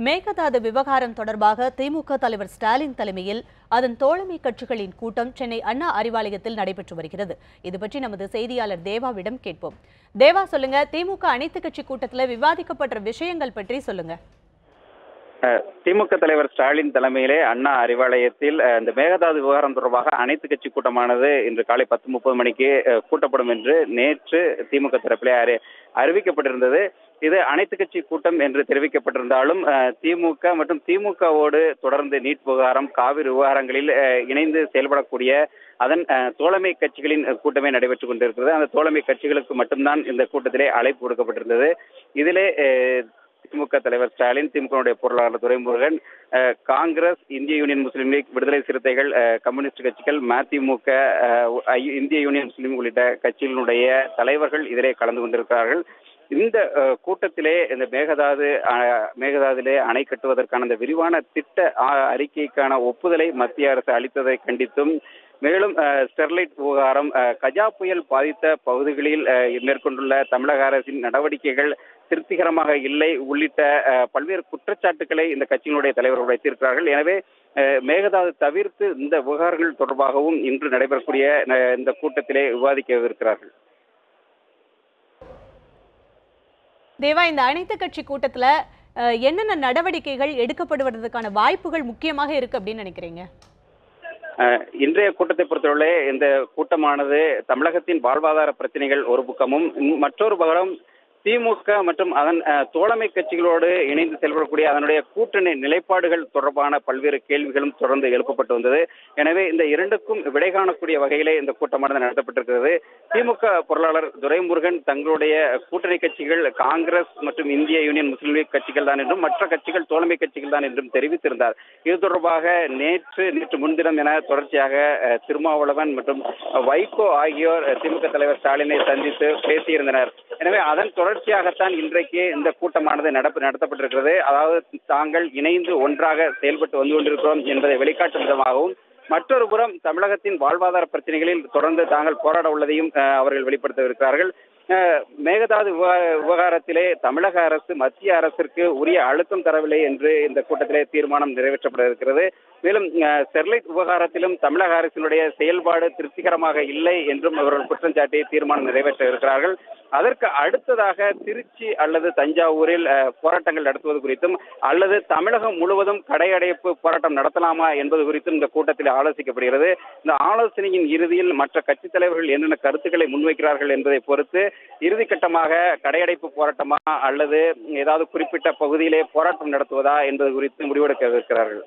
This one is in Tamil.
மேகதாது விவகாரம் தொடர்பாக திமுக தலைவர் ஸ்டாலின் தலைமையில் அதன் தோழமை கட்சிகளின் கூட்டம் சென்னை அண்ணா அறிவாலயத்தில் நடைபெற்று வருகிறது. இது பற்றி நமது செய்தியாளர் தேவாவிடம் கேட்போம். தேவா சொல்லுங்க. திமுக அனைத்து கட்சி கூட்டத்தில் விவாதிக்கப்பட்ட விஷயங்கள் பற்றி சொல்லுங்க. அஹ், திமுக தலைவர் ஸ்டாலின் தலைமையிலே அண்ணா அறிவாலயத்தில் இந்த மேகதாது விவகாரம் தொடர்பாக அனைத்து கட்சி கூட்டமானது இன்று காலை பத்து முப்பது மணிக்கு கூட்டப்படும் என்று நேற்று திமுக தரப்பிலே அறிவிக்கப்பட்டிருந்தது. இது அனைத்து கட்சி கூட்டம் என்று தெரிவிக்கப்பட்டிருந்தாலும் திமுக மற்றும் திமுகவோடு தொடர்ந்து நீட் விவகாரம் காவிரி விவகாரங்களில் இணைந்து செயல்படக்கூடிய அதன் தோழமை கட்சிகளின் கூட்டமே நடைபெற்றுக் கொண்டிருக்கிறது. அந்த தோழமை கட்சிகளுக்கு மட்டும்தான் இந்த கூட்டத்திலே அழைப்பு கொடுக்கப்பட்டிருந்தது இதிலே அஹ், திமுக தலைவர் ஸ்டாலின் திமுகவுடைய பொருளாளர் துரைமுருகன் காங்கிரஸ் இந்திய யூனியன் முஸ்லீம் லீக் விடுதலை சிறுத்தைகள் கம்யூனிஸ்ட் கட்சிகள் மதிமுக இந்திய யூனியன் முஸ்லீம் உள்ளிட்ட கட்சிகளுடைய தலைவர்கள் இதிலே கலந்து கொண்டிருக்கிறார்கள். இந்த கூட்டத்திலே இந்த மேகதாது மேகதாதுலே அணை கட்டுவதற்கான இந்த விரிவான திட்ட அறிக்கைக்கான ஒப்புதலை மத்திய அரசு அளித்ததை கண்டித்தும் மேலும் ஸ்டெர்லைட் விவகாரம் கஜா புயல் பாதித்த பகுதிகளில் அஹ், மேற்கொண்டுள்ள தமிழக அரசின் நடவடிக்கைகள் திருப்திகரமாக இல்லை. உள்ளிட்ட பல்வேறு குற்றச்சாட்டுக்களை இந்த கட்சியினுடைய தலைவர்கள் வைத்திருக்கிறார்கள். எனவே மேகதாது தவிர்த்து இந்த விவகாரங்கள் தொடர்பாகவும் இன்று நடைபெறக்கூடிய இந்த கூட்டத்திலே விவாதிக்கவிருக்கிறார்கள். தேவா இந்த அனைத்து கட்சி கூட்டத்தில் என்னென்ன நடவடிக்கைகள் எடுக்கப்படுவதற்கான வாய்ப்புகள் முக்கியமாக இருக்கு அப்படின்னு நினைக்கிறீங்க? இன்றைய கூட்டத்தை பொறுத்தவரை இந்த கூட்டமானது தமிழகத்தின் வாழ்வாதார பிரச்சனைகள் ஒரு பக்கமும் மற்றொரு பக்கம் திமுக மற்றும் அதன் தோழமை கட்சிகளோடு இணைந்து செயல்படக்கூடிய அதனுடைய கூட்டணி நிலைப்பாடுகள் தொடர்பான பல்வேறு கேள்விகளும் தொடர்ந்து எழுப்பப்பட்டு வந்தது. எனவே இந்த இரண்டுக்கும் விடை காணக்கூடிய வகையிலே இந்த கூட்டமானது நடத்தப்பட்டிருக்கிறது. திமுக பொருளாளர் துரைமுருகன் தங்களுடைய கூட்டணி கட்சிகள் காங்கிரஸ் மற்றும் இந்திய யூனியன் முஸ்லீம் லீக் கட்சிகள் தான் என்றும் மற்ற கட்சிகள் தோழமை கட்சிகள் தான் என்றும் தெரிவித்திருந்தார். இது தொடர்பாக நேற்று நேற்று முன்தினம் என தொடர்ச்சியாக திருமாவளவன் மற்றும் வைகோ ஆகியோர் திமுக தலைவர் ஸ்டாலினை சந்தித்து பேசியிருந்தனர். எனவே அதன் தொடர்ச்சியாகத்தான் இன்றைக்கு இந்த கூட்டமானது நடப்பு நடத்தப்பட்டிருக்கிறது. அதாவது தாங்கள் இணைந்து ஒன்றாக செயல்பட்டு வந்து கொண்டிருக்கிறோம் என்பதை வெளிக்காட்டும் விதமாகவும் மற்றொரு புறம் தமிழகத்தின் வாழ்வாதார பிரச்சனைகளில் தொடர்ந்து தாங்கள் போராட உள்ளதையும் அஹ், அவர்கள் வெளிப்படுத்தவிருக்கிறார்கள் அஹ், மேகதாது விவகாரத்திலே தமிழக அரசு மத்திய அரசிற்கு உரிய அழுத்தம் தரவில்லை என்று இந்த கூட்டத்திலே தீர்மானம் நிறைவேற்றப்பட இருக்கிறது. மேலும் ஸ்டெர்லைட் விவகாரத்திலும் தமிழக அரசினுடைய செயல்பாடு திருப்திகரமாக இல்லை என்றும் அவர்கள் குற்றம் சாட்டி தீர்மானம் நிறைவேற்ற இருக்கிறார்கள் அதற்கு அடுத்ததாக திருச்சி அல்லது தஞ்சாவூரில் போராட்டங்கள் நடத்துவது குறித்தும் அல்லது தமிழகம் முழுவதும் கடையடைப்பு போராட்டம் நடத்தலாமா என்பது குறித்தும் இந்த கூட்டத்தில் ஆலோசிக்கப்படுகிறது. இந்த ஆலோசனையின் இறுதியில் மற்ற கட்சித் தலைவர்கள் என்னென்ன கருத்துக்களை முன்வைக்கிறார்கள் என்பதை பொறுத்து இறுதிக்கட்டமாக கடையடைப்பு போராட்டமா அல்லது ஏதாவது குறிப்பிட்ட பகுதியிலே போராட்டம் நடத்துவதா என்பது குறித்து முடிவெடுக்க இருக்கிறார்கள்.